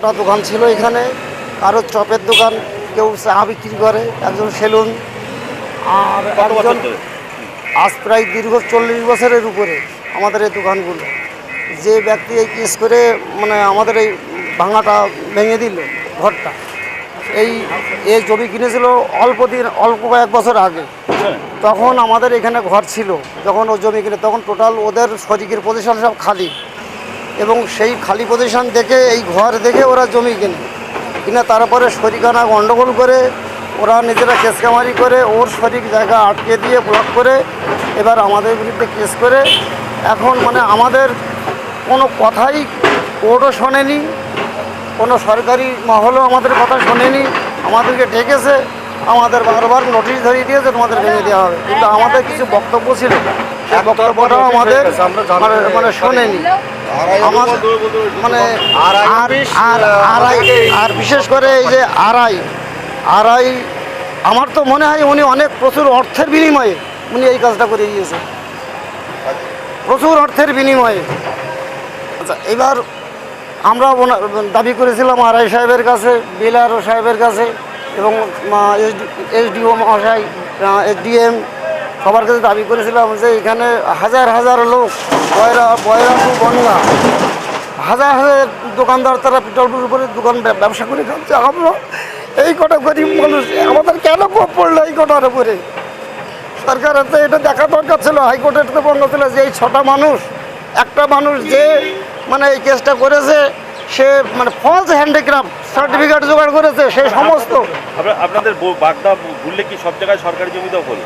ছোটা দোকান ছিল এখানে। কারও চপের দোকান কেউ চা বিক্রি করে একজন সেলুন। আর একজন আজ প্রায় দীর্ঘ চল্লিশ বছরের উপরে আমাদের এই দোকানগুলো। যে ব্যক্তি এই কেস করে মানে আমাদের এই ভাঙাটা ভেঙে দিল ঘরটা এই এই জমি কিনেছিল অল্প দিন অল্প কয়েক বছর আগে। হ্যাঁ। তখন আমাদের এখানে ঘর ছিল যখন ও জমি কিনে তখন টোটাল ওদের শরিকের পজিশন সব খালি। এবং সেই খালি পজিশন দেখে এই ঘর দেখে ওরা জমি কেনে। কিনা তারপরে শরিকানা গণ্ডগোল করে ওরা নিজেরা কেসকামারি করে ওর শরিক জায়গা আটকে দিয়ে ব্লক করে এবার আমাদের বিরুদ্ধে কেস করে। এখন মানে আমাদের কোনো কথাই কোর্টও শোনেনি কোনো সরকারি মহলও আমাদের কথা শোনেনি আমাদেরকে ডেকেছে আমাদের বারবার নোটিশ ধরিয়ে দিয়েছে তোমাদের ভেঙে দেওয়া হবে। কিন্তু আমাদের কিছু বক্তব্য ছিল। সেই বক্তব্যটাও আমাদের মানে মানে শোনেনি। মানে আর আর আড়াই আর বিশেষ করে এই যে আড়াই আড়াই আমার তো মনে হয় উনি অনেক প্রচুর অর্থের বিনিময়ে উনি এই কাজটা করে দিয়েছে। প্রচুর অর্থের বিনিময়ে। আচ্ছা এবার আমরা দাবি করেছিলাম আরআই সাহেবের কাছে বিলারও সাহেবের কাছে এবং এসডিও মহাশয় এসডিএম সবার কাছে দাবি করেছিলাম যে এখানে হাজার হাজার লোক বয়রা বয়রা টু হাজার হাজার দোকানদার তারা পিটলপুর উপরে দোকান ব্যবসা করে খাচ্ছে। আমরা এই কটা গরিব মানুষ, আমাদের কেন কোপ পড়ল এই কটার উপরে? সরকারের তো এটা দেখা দরকার ছিল, হাইকোর্টের তো বন্ধ ছিল যে এই ছটা মানুষ, একটা মানুষ যে মানে এই কেসটা করেছে সে মানে ফলস হ্যান্ডিক্রাফট সার্টিফিকেট জোগাড় করেছে সেই সমস্ত। আপনাদের বাগদা ঘুরলে কি সব জায়গায় সরকারি জমি দখল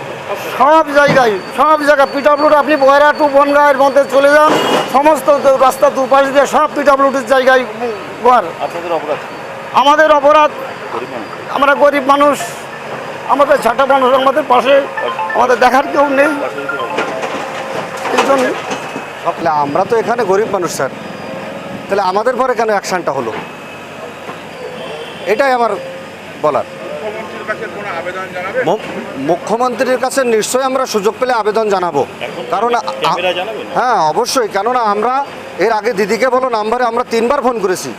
সব জায়গায় সব জায়গায় পিডাব্লিউড আপনি বয়রা টু বনগাঁয়ের মধ্যে চলে যান সমস্ত রাস্তা দুপাশ দিয়ে সব পিডাব্লিউডির জায়গায় ঘর। আপনাদের অপরাধ আমাদের অপরাধ আমরা গরিব মানুষ আমাদের ছাটা মানুষ আমাদের পাশে আমাদের দেখার কেউ নেই। এই জন্য আমরা তো এখানে গরিব মানুষ স্যার। তাহলে আমাদের পরে কেন অ্যাকশনটা হলো? এটাই আমার বলার। মুখ্যমন্ত্রীর কাছে নিশ্চয়ই আমরা সুযোগ পেলে আবেদন জানাব। কারণ? হ্যাঁ অবশ্যই। কেননা আমরা এর আগে দিদিকে বলো নাম্বারে আমরা তিনবার ফোন করেছি।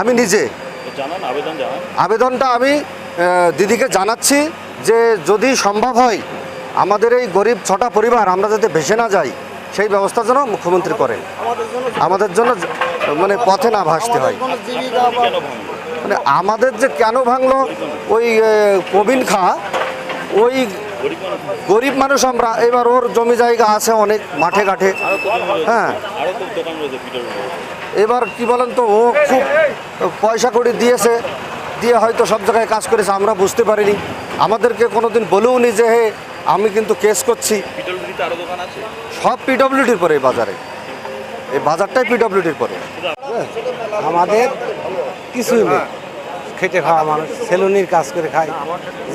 আমি নিজে। আবেদনটা আমি দিদিকে জানাচ্ছি যে যদি সম্ভব হয় আমাদের এই গরিব ছটা পরিবার আমরা যাতে ভেসে না যাই সেই ব্যবস্থা যেন মুখ্যমন্ত্রী করেন। আমাদের জন্য মানে পথে না ভাসতে হয়। মানে আমাদের যে কেন ভাঙলো, ওই প্রবীণ খা, ওই গরিব মানুষ আমরা, এবার ওর জমি জায়গা আছে অনেক, মাঠে ঘাটে। হ্যাঁ। এবার কি বলেন তো, ও খুব পয়সা করে দিয়েছে, দিয়ে হয়তো সব জায়গায় কাজ করেছে, আমরা বুঝতে পারিনি। আমাদেরকে কোনোদিন বলেও নি যে, হে, আমি কিন্তু কেস করছি। সব পিডব্লিউডির পরে বাজারে। এই বাজারটাই পিডব্লিউডির পরে। আমাদের কিছুই নেই। খেটে খাওয়া মানুষ, সেলুনির কাজ করে খাই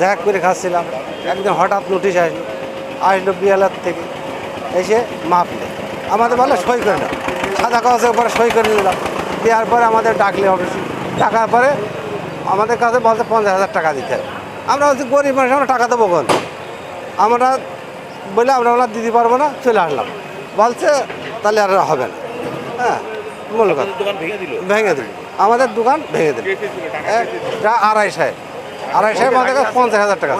যা করে খাচ্ছিলাম, একদিন হঠাৎ নোটিশ আসলো আসলো বিয়ালার থেকে, এসে মাপলে আমাদের বলে সই করে দাও সাদা কাগজের পরে সই করে নিলাম। দেওয়ার পরে আমাদের ডাকলে অফিসে ডাকার পরে আমাদের কাছে বলতে পঞ্চাশ হাজার টাকা দিতে হবে। আমরা বলছি, গরিব মানুষ, আমরা টাকা দেবো কোন? আমরা বলে, আমরা বললাম, দিতে পারব না, চলে আসলাম। বলছে, তাহলে আর হবে না। হ্যাঁ মূল কথা। ভেঙে দিল? আমাদের দোকান ভেঙে দিল। আড়াইশায় আড়াইশায় আমাদের কাছে পঞ্চাশ হাজার টাকা।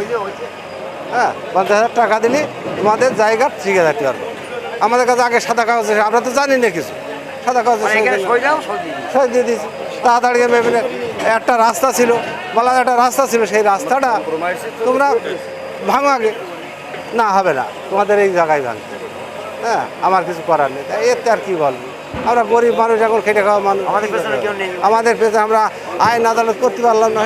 হ্যাঁ পঞ্চাশ হাজার টাকা দিলে তোমাদের জায়গা ঠিক আছে যেতে পারব আমাদের কাছে আগে সাদা কাগজ আমরা তো জানি না কিছু। সাদা কাগজ সই দিয়ে দিয়েছি। তাড়াতাড়ি ভেবে একটা রাস্তা ছিল বলা একটা রাস্তা ছিল সেই রাস্তাটা তোমরা ভাঙো আগে। না হবে না। তোমাদের এই জায়গায় ভাঙতে হ্যাঁ আমার কিছু করার নেই। এতে আর কি বলব? আমরা গরিব মানুষ এখন খেটে খাওয়া মানুষ। আমাদের পেছনে আমরা আইন আদালত করতে পারলাম না।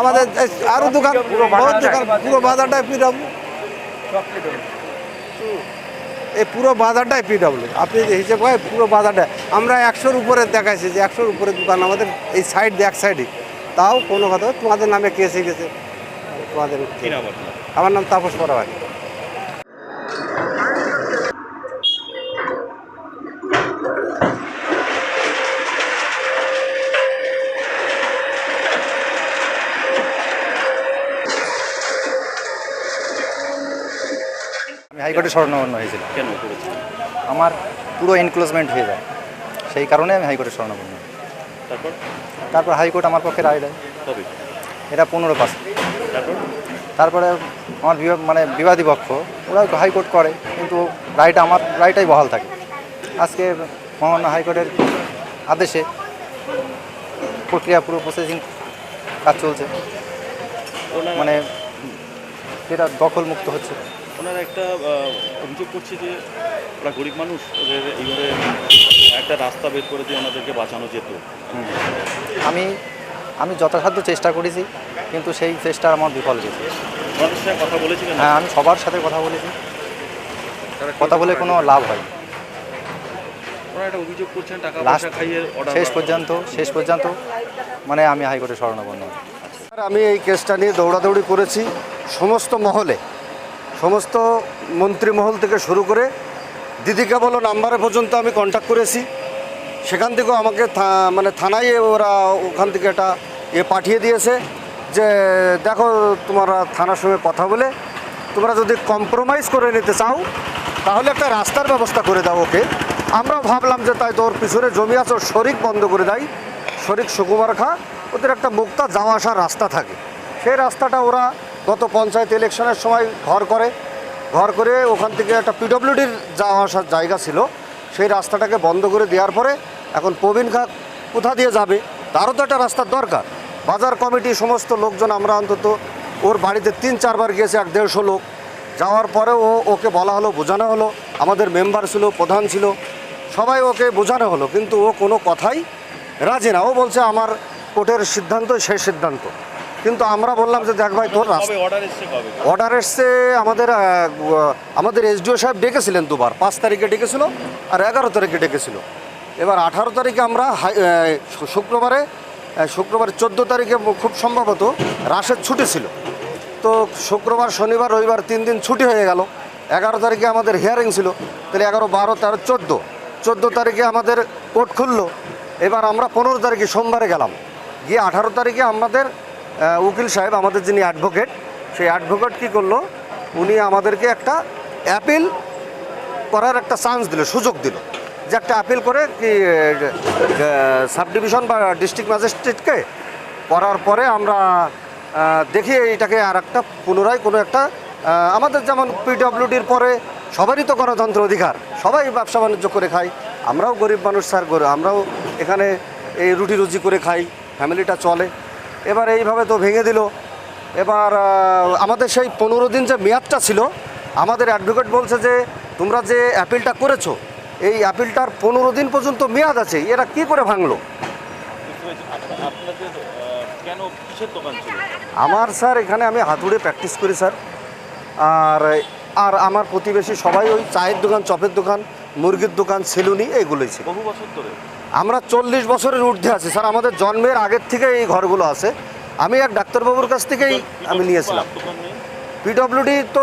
আমাদের এই আরও দোকান বহুত দোকান পুরো বাজারটাই পিডব্লিউ এই পুরো বাজারটাই পিডব্লিউ আপনি যে হিসেব করেন পুরো বাজারটা। আমরা একশোর উপরে দেখাইছি যে একশোর উপরে দোকান আমাদের এই সাইড দিয়ে এক সাইডে তাও কোনো কথা তোমাদের নামে কেসে গেছে। তোমাদের আমার নাম তাপস পরাবানি হাইকোর্টে শরণাপন্ন হয়েছিলাম কেন আমার পুরো এনক্লোজমেন্ট হয়ে যায়। সেই কারণে আমি হাইকোর্টে হই। তারপর? তারপর হাইকোর্ট আমার পক্ষে রায় দেয়। কবে এটা পনেরো পাস। তারপর? তারপরে আমার মানে বিবাদী পক্ষ ওরা হাইকোর্ট করে কিন্তু রায়টা আমার রায়টাই বহাল থাকে। আজকে মহামান্য হাইকোর্টের আদেশে প্রক্রিয়া পুরো প্রসেসিং কাজ চলছে। মানে যেটা দখল মুক্ত হচ্ছে। ওনারা একটা অভিযোগ করছে যে ওরা গরিব মানুষ ওদের এইভাবে একটা রাস্তা বের করে দিয়ে ওনাদেরকে বাঁচানো যেত। আমি আমি যথাসাধ্য চেষ্টা করেছি কিন্তু সেই চেষ্টা আমার বিফল গেছে ওনাদের সঙ্গে কথা বলেছিলেন? হ্যাঁ আমি সবার সাথে কথা বলেছি। কথা বলে কোনো লাভ হয় অভিযোগ করছেন টাকা পয়সা খাইয়ে শেষ পর্যন্ত শেষ পর্যন্ত মানে আমি হাইকোর্টে শরণাপন্ন। স্যার, আমি এই কেসটা নিয়ে দৌড়াদৌড়ি করেছি সমস্ত মহলে। সমস্ত মন্ত্রী মহল থেকে শুরু করে দিদিকে বলো নাম্বারে পর্যন্ত আমি কন্ট্যাক্ট করেছি। সেখান থেকেও আমাকে মানে থানায় ওরা ওখান থেকে একটা এ পাঠিয়ে দিয়েছে যে, দেখো তোমরা থানার সঙ্গে কথা বলে তোমরা যদি কম্প্রোমাইজ করে নিতে চাও, তাহলে একটা রাস্তার ব্যবস্থা করে দাও ওকে। আমরাও ভাবলাম যে তাই তোর পিছনে জমি আছে শরিক বন্ধ করে দেয়। শরিক সুকুমার খা, ওদের একটা মুক্তা যাওয়া আসার রাস্তা থাকে। সেই রাস্তাটা ওরা গত পঞ্চায়েত ইলেকশনের সময় ঘর করে ঘর করে ওখান থেকে একটা পিডব্লিউডির যাওয়া আসার জায়গা ছিল। সেই রাস্তাটাকে বন্ধ করে দেওয়ার পরে এখন প্রবীণ খা কোথা দিয়ে যাবে? তারও তো একটা রাস্তার দরকার। বাজার কমিটি সমস্ত লোকজন, আমরা অন্তত ওর বাড়িতে তিন চারবার গিয়েছে, এক দেড়শো লোক। যাওয়ার পরে ও ওকে বলা হলো, বোঝানো হলো, আমাদের মেম্বার ছিল, প্রধান ছিল, সবাই ওকে বোঝানো হলো, কিন্তু ও কোনো কথাই রাজি না। ও বলছে, আমার কোর্টের সিদ্ধান্ত সেই সিদ্ধান্ত। কিন্তু আমরা বললাম যে দেখ ভাই তোর অর্ডার এসছে আমাদের আমাদের এসডিও সাহেব ডেকেছিলেন দুবার। পাঁচ তারিখে ডেকেছিল আর এগারো তারিখে ডেকেছিল। এবার আঠারো তারিখে আমরা হাই- শুক্রবারে শুক্রবার চোদ্দ তারিখে খুব সম্ভবত রাশের ছুটি ছিল। তো শুক্রবার শনিবার রবিবার তিন দিন ছুটি হয়ে গেল। এগারো তারিখে আমাদের হিয়ারিং ছিল তাহলে এগারো বারো তেরো চোদ্দ। চোদ্দ তারিখে আমাদের কোর্ট খুললো। এবার আমরা পনেরো তারিখে সোমবারে গেলাম। গিয়ে আঠারো তারিখে আমাদের উকিল সাহেব আমাদের যিনি অ্যাডভোকেট সেই অ্যাডভোকেট কী করল? উনি আমাদেরকে একটা অ্যাপিল করার একটা চান্স দিল, সুযোগ দিল। যে একটা অ্যাপিল করে কি সাব ডিভিশন বা ডিস্ট্রিক্ট ম্যাজিস্ট্রেটকে করার পরে আমরা দেখি এইটাকে আর একটা পুনরায় কোনো একটা আমাদের যেমন পিডব্লিউডির পরে সবারই তো গণতন্ত্র অধিকার, সবাই ব্যবসা বাণিজ্য করে খাই আমরাও গরিব মানুষ স্যার আমরাও এখানে এই রুটি রুজি করে খাই ফ্যামিলিটা চলে। এবার এইভাবে তো ভেঙে দিল। এবার আমাদের সেই পনেরো দিন যে মেয়াদটা ছিল, আমাদের অ্যাডভোকেট বলছে যে, তোমরা যে অ্যাপিলটা করেছ, এই অ্যাপিলটার পনেরো দিন পর্যন্ত মেয়াদ আছে, এরা কি করে ভাঙলো? আমার স্যার, এখানে আমি হাতুড়ে প্র্যাকটিস করি, স্যার। আর আর আমার প্রতিবেশী সবাই ওই চায়ের দোকান, চপের দোকান, মুরগির দোকান সেলুনি এইগুলোই ছিল। বহু বছর ধরে? আমরা চল্লিশ বছরের ঊর্ধ্বে আছি। স্যার, আমাদের জন্মের আগের থেকে এই ঘরগুলো আছে। আমি এক ডাক্তারবাবুর কাছ থেকেই আমি নিয়েছিলাম। পিডব্লিউডি তো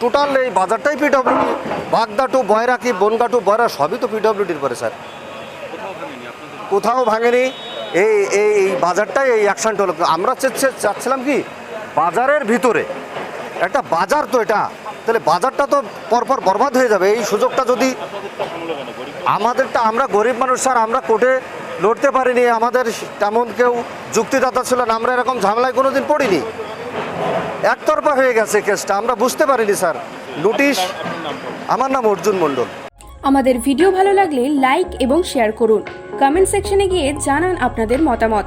টোটাল এই বাজারটাই পিডব্লিউডি বাগদা টু বয়রা কি বনগা টু বয়রা, সবই তো পিডব্লিউডির পরে, স্যার। কোথাও ভাঙেনি। এই এই বাজারটাই এই অ্যাকশনটা হলো। আমরা চাচ্ছে চাচ্ছিলাম কি, বাজারের ভিতরে। একটা বাজার তো এটা। তাহলে বাজারটা তো পরপর বরবাদ হয়ে যাবে। এই সুযোগটা যদি আমাদেরটা, আমরা গরিব মানুষ, স্যার, আমরা কোর্টে লড়তে পারিনি, আমাদের তেমন কেউ যুক্তিদাতা ছিল না আমরা এরকম ঝামেলায় কোনো দিন পড়িনি। একতরফা হয়ে গেছে কেসটা, আমরা বুঝতে পারিনি, স্যার। নোটিশ। আমার নাম অর্জুন মণ্ডল। আমাদের ভিডিও ভালো লাগলে লাইক এবং শেয়ার করুন। কমেন্ট সেকশনে গিয়ে জানান আপনাদের মতামত।